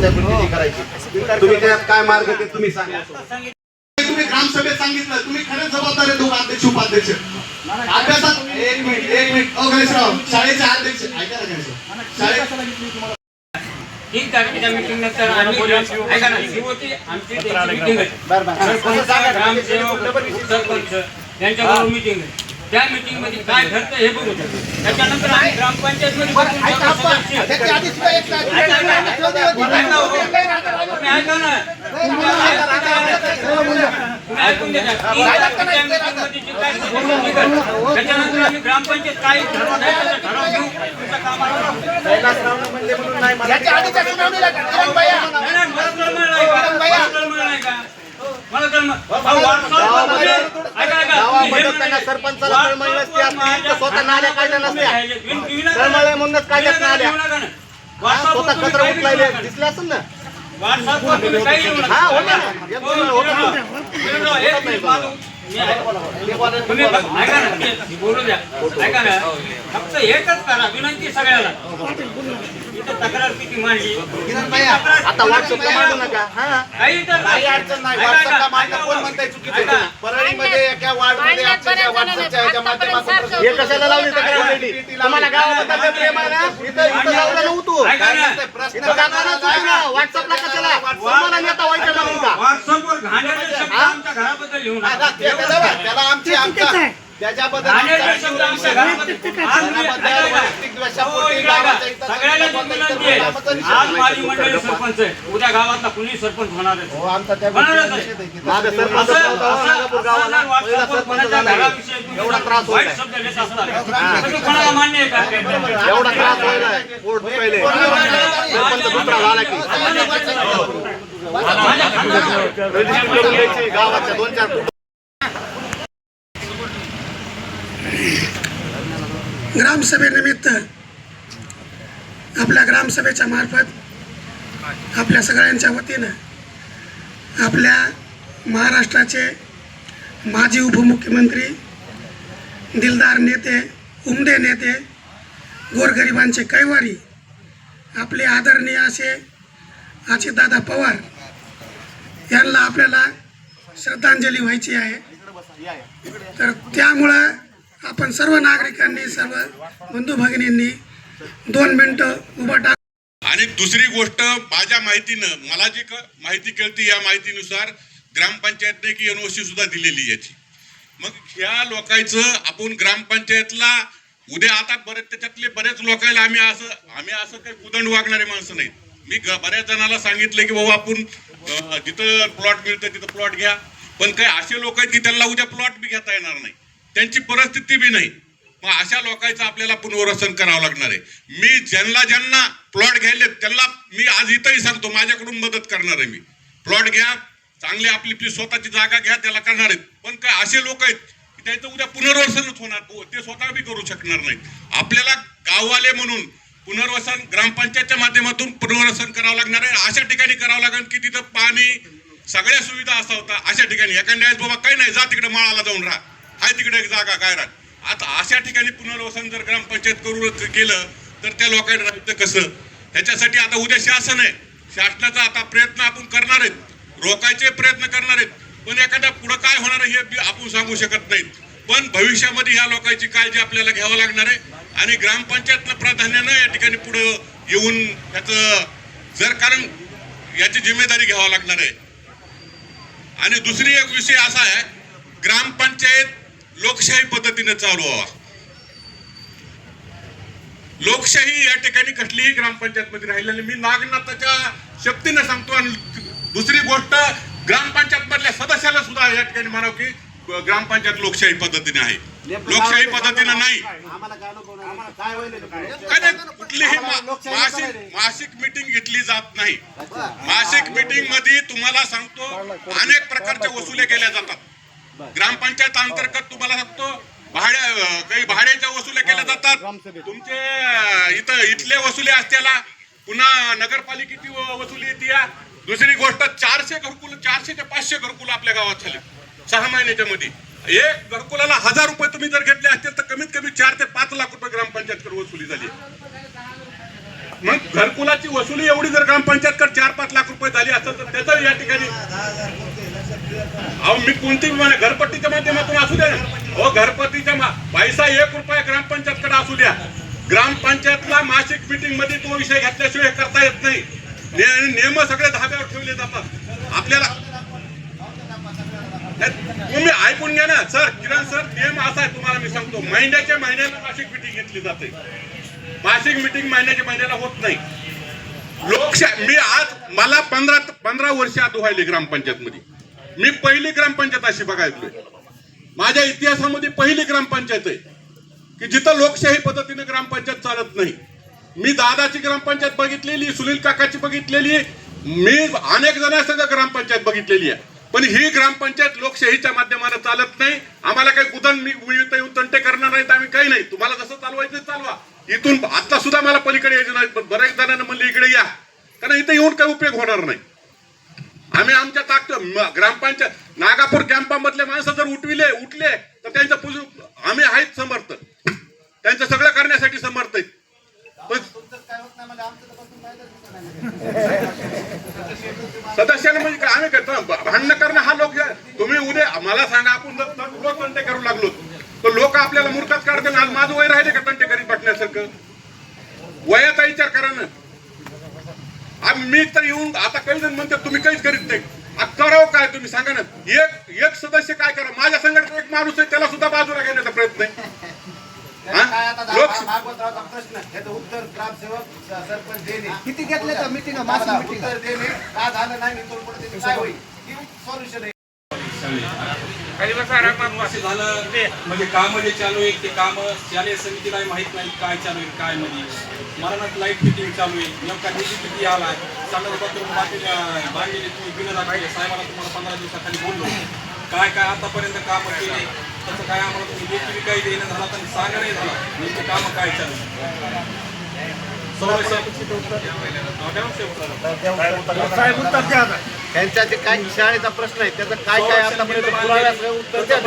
प्रतिनिधी करायची तुम्ही त्यात काय मार्ग ते तुम्ही सांगा तुम्ही ग्रामसभेत सांगितलं तुम्ही खरे जबाबदार आहे दोघं अध्यक्ष उपाध्यक्ष अभ्यासात एक मिनिट एक मिनिट अ गणेशराव शाळेचे अध्यक्ष ऐका ना गणेशराव शाळे तीन तारखेच्या मीटिंग नंतर आम्ही ऐका ना ही होती आमची मीटिंग आहे सरपंच ग्रामसेवक यांच्याबरोबर मीटिंग आहे त्या मीटिंगमध्ये काय घडतं हे बघू त्याच्यानंतर आम्ही ग्रामपंचायत त्याच्यानंतर आम्ही ग्रामपंचायत काय ठरवून भैया नाही, नाही, मला कळलं नाही का? मला कळलं ऐका, ऐका. सरपंचाला कळमळ नसते, तर स्वतः नाल्या काढल्या नसत्या. कळमळ म्हणूनच काढल्यात नाल्या. स्वतः कचरा उचलायले. दिसले असेल ना? काही. तुम्ही बघ- ऐका ना मी बोलू द्या ऐका ना फक्त एकच करा विनंती सगळ्याला इथं तक्रार किती मांडली किरण भैया आता व्हॉट्सअपला मांडू नका हा काही तर काही अडचण नाही ऐका, व्हॉट्सअपला ऐका, मांडणं ऐका, कोण म्हणताय चुकीचं ऐका. आहे? परळीमध्ये एका वार्डमध्ये आमच्या व्हॉट्सअपच्या ह्याच्या माध्यमातून हे कशाला लावली तक्रार आलेली? तुम्हाला गावाबद्दल प्रेम आहे ना इथं इथं लावलं नव्हतं ऐका ना. इथं गावालाच होती ना व्हॉट्सअपला कशाला तुम्हाला नेता व्हायचं म्हणून का व्हॉट्सअपवर घाणेरडे शब्द आमच्या घराबद्दल लिहू नका. त्या- त्याला आमची त्याच्याबद्दल हो, उद्या गावातला कुणी सरपंच होणार हो हो, एवढा त्रास आहे कोणाला मान्य का एवढा त्रास व्हायला की गावाच्या दोन चार ग्रामसभेनिमित्त आपल्या ग्रामसभेच्या मार्फत आपल्या सगळ्यांच्या वतीनं आपल्या महाराष्ट्राचे माजी उपमुख्यमंत्री दिलदार नेते उमदे नेते गोरगरिबांचे कैवारी आपले आदरणीय असे अजितदादा पवार यांना आपल्याला श्रद्धांजली व्हायची आहे. तर त्यामुळं आपण सर्व नागरिकांनी सर्व बंधू भगिनींनी दोन मिनटं उभं टाक आणि दुसरी गोष्ट माझ्या माहितीनं मला जी क- माहिती कळती या माहितीनुसार ग्रामपंचायतने की एनओसी सुद्धा दिलेली याची. मग ह्या लोकांचं आपण ग्रामपंचायतला उद्या आता बरेच त्याच्यातले बरेच लोकांना आम्ही असं आम्ही असं काही कुदंड वागणारे माणसं नाहीत. मी बऱ्याच जणाला सांगितलं की बाबा आपण जिथं प्लॉट मिळतं तिथं प्लॉट घ्या. पण काही असे लोक आहेत की त्यांना उद्या प्लॉट बी घेता येणार नाही. त्यांची परिस्थिती बी नाही. मग अशा लोकांचं आपल्याला पुनर्वसन करावं लागणार आहे. मी ज्यांना ज्यांना प्लॉट घ्यायले त्यांना मी आज इथंही सांगतो माझ्याकडून मदत करणार आहे मी. प्लॉट घ्या चांगली आपली आपली स्वतःची जागा घ्या त्याला करणार आहेत. पण काय असे लोक आहेत की त्यांचं उद्या पुनर्वसनच होणार ते स्वतः बी करू शकणार नाहीत. आपल्याला गाववाले म्हणून पुनर्वसन ग्रामपंचायतच्या माध्यमातून पुनर्वसन करावं लागणार आहे. अशा ठिकाणी करावं लागेल की तिथं पाणी सगळ्या सुविधा असा होता. अशा ठिकाणी एखाद्या बाबा काही नाही जा तिकडे माळाला जाऊन राहा. तिकडे एक जागा काय राहत? आता अशा ठिकाणी पुनर्वसन जर ग्रामपंचायत करू केलं तर त्या लोकांना राहायचं कसं? त्याच्यासाठी आता उद्या शासन आहे. शासनाचा आता प्रयत्न आपण करणार आहेत. रोखायचे प्रयत्न करणार आहेत. पण एखाद्या पुढं काय होणार आहे हे आपण सांगू शकत नाहीत पण भविष्यामध्ये ह्या लोकांची काळजी आपल्याला घ्यावं लागणार आहे. आणि ग्रामपंचायतनं प्राधान्यानं या ठिकाणी पुढं येऊन याचं जर कारण याची जिम्मेदारी घ्यावं लागणार आहे. आणि दुसरी एक विषय असा आहे. ग्रामपंचायत लोकशाही पद्धतीने चालू व्हावा. लोकशाही या ठिकाणी कसलीही ग्रामपंचायत मध्ये राहिलेली मी नागनाथाच्या शक्तीने सांगतो आणि दुसरी गोष्ट ग्रामपंचायत मधल्या सदस्याला सुद्धा या ठिकाणी म्हणावं की ग्रामपंचायत लोकशाही पद्धतीने आहे. लोकशाही पद्धतीनं नाही. कुठलीही मासिक मासिक मीटिंग घेतली जात नाही. मासिक मीटिंगमध्ये तुम्हाला सांगतो अनेक प्रकारच्या वसुल्या केल्या जातात. ग्रामपंचायत अंतर्गत तुम्हाला सांगतो भाड्या काही भाड्याच्या वसुल्या केल्या जातात. तुमचे इथं इथले वसुली असत्याला पुन्हा नगरपालिकेची वसुली येते या. दुसरी गोष्ट चारशे घरकुल चारशे ते पाचशे घरकुल आपल्या गावात झाले. सहा महिन्याच्या मध्ये. एक घरकुलाला हजार रुपये तुम्ही जर घेतले असतील तर कमीत कमी चार ते पाच लाख रुपये ग्रामपंचायतकडे वसुली झाली मग घरकुलाची वसुली एवढी जर ग्रामपंचायतकडे चार पाच लाख रुपये झाली असेल तर त्याचं या ठिकाणी अहो मी कोणती घरपट्टीच्या माध्यमातून असू द्या हो घरपट्टीच्या पैसा एक रुपया ग्रामपंचायतकडे असू द्या. ग्रामपंचायतला मासिक मिटिंगमध्ये तो विषय घेतल्याशिवाय करता येत नाही. ने- आणि नियम सगळे धाब्यावर ठेवले जातात. आपल्याला तुम्ही ऐकून घ्या ना. सर किरण सर नियम असा आहे तुम्हाला मी सांगतो. महिन्याच्या महिन्याला मासिक मिटिंग घेतली जाते. मासिक मिटिंग महिन्याच्या महिन्याला होत नाही. लोकशाही मी आज मला पंधरा पंधरा वर्ष आत व्हायली ग्रामपंचायत मध्ये मी पहिली ग्रामपंचायत अशी बघायचोय. माझ्या इतिहासामध्ये पहिली ग्रामपंचायत आहे. की जिथं लोकशाही पद्धतीने ग्रामपंचायत चालत नाही. मी दादाची ग्रामपंचायत बघितलेली सुनील काकाची बघितलेली मी अनेक जणांसंग ग्रामपंचायत बघितलेली आहे. पण ही ग्रामपंचायत लोकशाहीच्या माध्यमाने चालत नाही. आम्हाला काही कुदन मी येऊन तंटे करणार नाहीत आम्ही काही नाही. तुम्हाला जसं चालवायचं चालवा. इथून आता सुद्धा मला पलीकडे यायचं नाही. पण बऱ्याच जणांना म्हणले इकडे या. कारण इथं येऊन काही उपयोग होणार नाही. आम्ही आमच्या ताकद ग्रामपंचायत नागापूर कॅम्पामधले माणसं जर उठविले उठले तर त्यांचं पुजू आम्ही आहेत समर्थ त्यांचं सगळं करण्यासाठी समर्थ आहेत. पण म्हणजे काय आम्ही करतो भांडणं करणं हा लोक तुम्ही उद्या मला सांगा आपण जर तंटे करू लागलो तर लोक आपल्याला मूर्खात काढतील आज माझं वय राहिले का तंटे करीत बसण्यासारखं? वयाचा विचार करा ना. मी तर येऊन आता काही जण म्हणतात तुम्ही काहीच करीत नाही. करावं काय तुम्ही? सांगा ना. एक एक सदस्य काय करा? माझ्या संघटनेत एक माणूस आहे त्याला सुद्धा बाजूला घेण्याचा प्रयत्न आहे. हा? लोक भागवतरावचा प्रश्न याचं उत्तर ग्रामसेवक स- सरपंच देणे. किती घेतले तर मिटिंग का झालं नाही सॉल्युशन आहे. झालं म्हणजे काम जे चालू आहे ते काम शालेय समितीला माहीत नाही काय चालू आहे काय म्हणजे मरणात लाइट फिटिंग चालू आहे. नेमका निधी किती आला? बाकीच्या बांधलेले तुम्ही बिलं दाखवले. साहेबाला तुम्हाला पंधरा दिवसाखाली बोललो. काय काय आतापर्यंत काम केले? तसं काय आम्हाला तुम्ही काही देणं झाला तर सांगा नाही झाला. नेमके काम काय चालू आहे? द्या ना त्यांच्या जे काय शाळेचा प्रश्न आहे त्याचं काय काय आतापर्यंत उत्तर द्या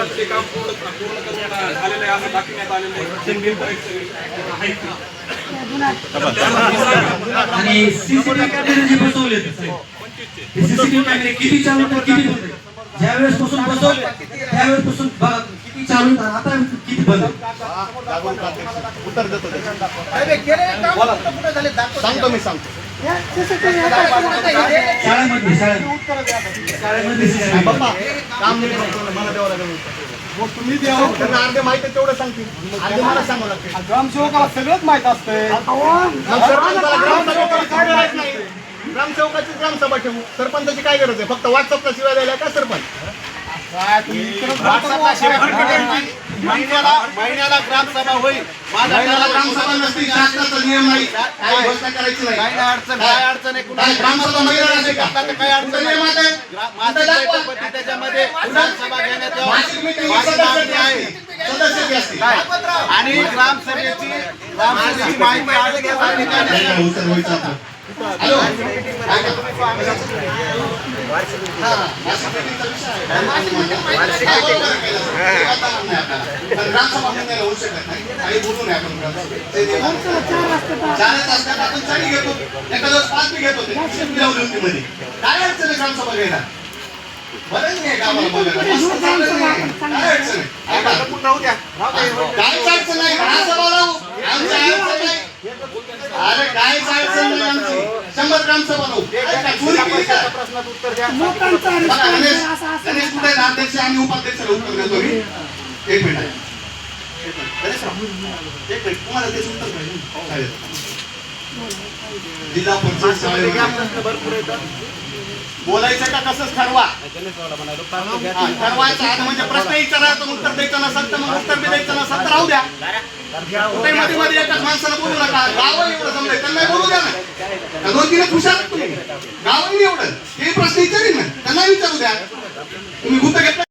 आणि सीसीटीव्ही कॅमेरे जे बसवले सीसीटीव्ही कॅमेरे किती चालू किती ज्यावेळेस पासून बसवले त्यावेळेस पासून चालू तर आता किती बंद. सांगतो मी सांगतो. शाळेमध्ये शाळेमध्ये शाळेमध्ये CCTV. बाप्पा काम नाही करतो, मला द्यावं लागेल उत्तर. मग तुम्ही द्यावं त्यांना अर्धे माहिती आहे तेवढं सांगतील. अर्धे मला सांगावं ग्रामसेवकाला सगळंच माहीत असतंय. मग सरपंचाला ग्रामसभेची काय गरज नाही. ग्रामसेवकाची ग्रामसभा ठेवू. सरपंचाची काय गरज आहे? फक्त व्हॉट्सअपचा शिवाय द्यायला का सरपंच व्हॉट्सअपला शिवाय कुठं नाही. महिन्याला महिन्याला ग्रामसभा होईल. महिन्याला ग्रामसभा नसते शासनाचा नियम नाही. काही घोषणा करायची नाही. काय अडचण काय? अडचण आहे ग्रामसभा का? आता काय अडचण त्याच्यामध्ये विधानसभा घेण्यात यावं. आहे? आणि ग्रामसभेची ग्रामसभेची माहिती आज घेतली? हॅलो. होऊ शकत नाही काही बोलू नये आपण. चारच असतात आपण चारी घेतो एका दिवस पाच बी घेतो मध्ये काय अडचण आहे ग्रामसभा घ्यायला बरं नाही. काय अडचण. राहू नाही ग्रामसभा आमची अडचण नाही अरे काहीच अडचण नाही आमची? शंभर ऐका, चोरी केली का? प्रश्नाचं उत्तर द्या. बघा, गणेश गणेश कुठे आहेत? अध्यक्ष आणि उपाध्यक्षाला उत्तर देतो मी. एक मिनिट. एक मिनिट. गणेशराव, एक मिनिट. तुम्हाला त्याचं उत्तर पाहिजे ना? चालेल. जिल्हा परिषद शाळेवर प्रश्न भरपूर येतात बोलायचं का कसंच ठरवा. हा, ठरवायचं. आता म्हणजे प्रश्न विचारायचा तर उत्तर द्यायचं नसेल तर मग उत्तर बी द्यायचं नसेल तर राहू द्या. मध्ये मध्ये एकाच माणसाला बोलू नका. गाव एवढं समजाय त्यांना बोलू द्या ना. दोन तीनच हुशार आहेत तुम्ही. गाव एवढं. हे प्रश्न विचारीन ना. त्यांना विचारू द्या. तुम्ही गुंत घेतला